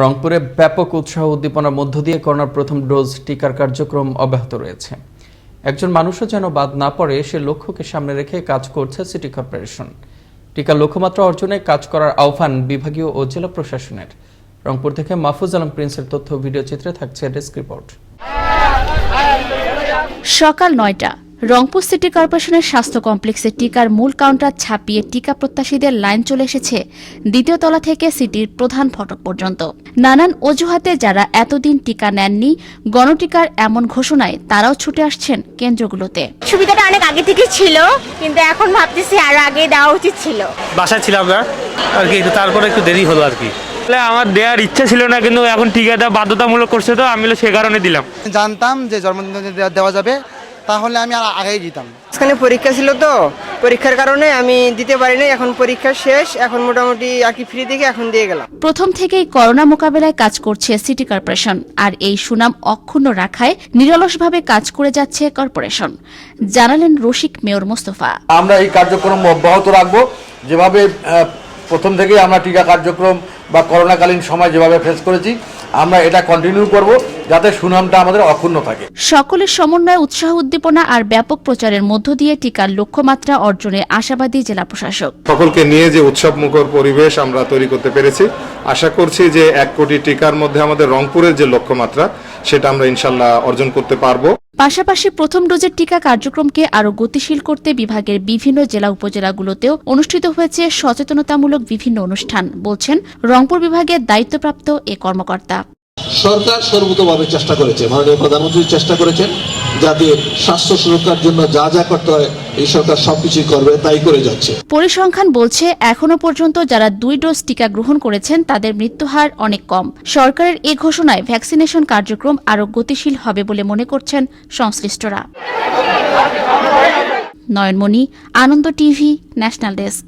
রংপুরে ব্যাপক উৎসাহ উদ্দীপনার মধ্য দিয়ে করোনার প্রথম ডোজ টিকার কার্যক্রম অব্যাহত রয়েছে। একজন মানুষও যেন বাদ না পড়ে, সে লক্ষ্যকে সামনে রেখে কাজ করছে সিটি কর্পোরেশন। টিকার লক্ষ্যমাত্রা অর্জনে কাজ করার আহ্বান বিভাগীয় ও জেলা প্রশাসনের। রংপুর থেকে মাহফুজ আলম প্রিন্সের তথ্য ভিডিও চিত্রে থাকছে ডেস্ক রিপোর্ট। সকাল নয়টা। রংপুর সিটি কর্পোরেশনের স্বাস্থ্য কমপ্লেক্সে টিকার মূল কাউন্টার ছাপিয়ে টিকা প্রত্যাশীদের লাইন চলে এসেছে দ্বিতীয় তলা থেকে সিটির প্রধান ফটক পর্যন্ত। নানান অজুহাতে যারা এতদিন টিকা নেননি গণটিকার এমন ঘোষণায় তারাও ছুটে আসছেন কেন্দ্রগুলোতে। সুবিধাটা অনেক আগে থেকে ছিল কিন্তু এখন ভাবতেছি আরও আগে দেওয়া উচিত ছিল। বাসায় ছিলাম না আর কি তারপরে একটু দেরি হলো আর কি। তাহলে আমার দেওয়ার ইচ্ছা ছিল না কিন্তু এখন টিকা দেওয়া বাধ্যতামূলক করছে তো আমি সে কারণে দিলাম। জানতাম যে জন্মদিন দেওয়া যাবে তাহলে আমি আর আগেই দিতাম মাঝখানে পরীক্ষা ছিল তো পরীক্ষার কারণে আমি দিতে পারি নাই এখন পরীক্ষা শেষ এখন মোটামুটি আর কি ফ্রি থেকে এখন দিয়ে গেলাম। প্রথম থেকেই করোনা মোকাবেলায় কাজ করছে সিটি কর্পোরেশন আর এই সুনাম অক্ষুণ্ণ রাখায় নিরলসভাবে কাজ করে যাচ্ছে কর্পোরেশন। জানালেন রসিক মেয়র মোস্তফা। আমরা এই কার্যক্রম অব্যাহত রাখব। যেভাবে প্রথম থেকেই আমরা টিকা কার্যক্রম বা করোনাকালীন সময় যেভাবে ফেস করেছি আমরা এটা কন্টিনিউ করব। যাতে সুনামটা আমাদের অক্ষুণ্ণ থাকে। সকলের সমন্বয়ে উৎসাহ উদ্দীপনা আর ব্যাপক প্রচারের মধ্য দিয়ে টিকার লক্ষ্যমাত্রা অর্জনে আশাবাদী জেলা প্রশাসক। সকলকে নিয়ে যে উৎসবমুখর পরিবেশ আমরা তৈরি করতে পেরেছি আশা করছি যে এক কোটি টিকার মধ্যে আমাদের রংপুরের যে লক্ষ্যমাত্রা সেটা আমরা ইনশাল্লাহ অর্জন করতে পারব। পাশাপাশি প্রথম ডোজের টিকা কার্যক্রমকে আরও গতিশীল করতে বিভাগের বিভিন্ন জেলা উপজেলাগুলোতেও অনুষ্ঠিত হয়েছে সচেতনতামূলক বিভিন্ন অনুষ্ঠান বলছেন রংপুর বিভাগের দায়িত্বপ্রাপ্ত এ কর্মকর্তা। সরকার সর্বতভাবে চেষ্টা করেছে, মাননীয় প্রধানমন্ত্রী চেষ্টা করেছেন যাতে স্বাস্থ্য সুরক্ষার জন্য যা যা করতে হয়, এই সরকার সবকিছুই করবে, তাই করে যাচ্ছে। পরিসংখ্যান বলছে, এখনও পর্যন্ত যারা দুই ডোজ টিকা গ্রহণ করেছেন, তাদের মৃত্যুহার অনেক কম। সরকারের এ ঘোষণায় ভ্যাকসিনেশন কার্যক্রম আরও গতিশীল হবে বলে মনে করছেন সংশ্লিষ্টরা। Nayanmoni, Ananda TV, national desk.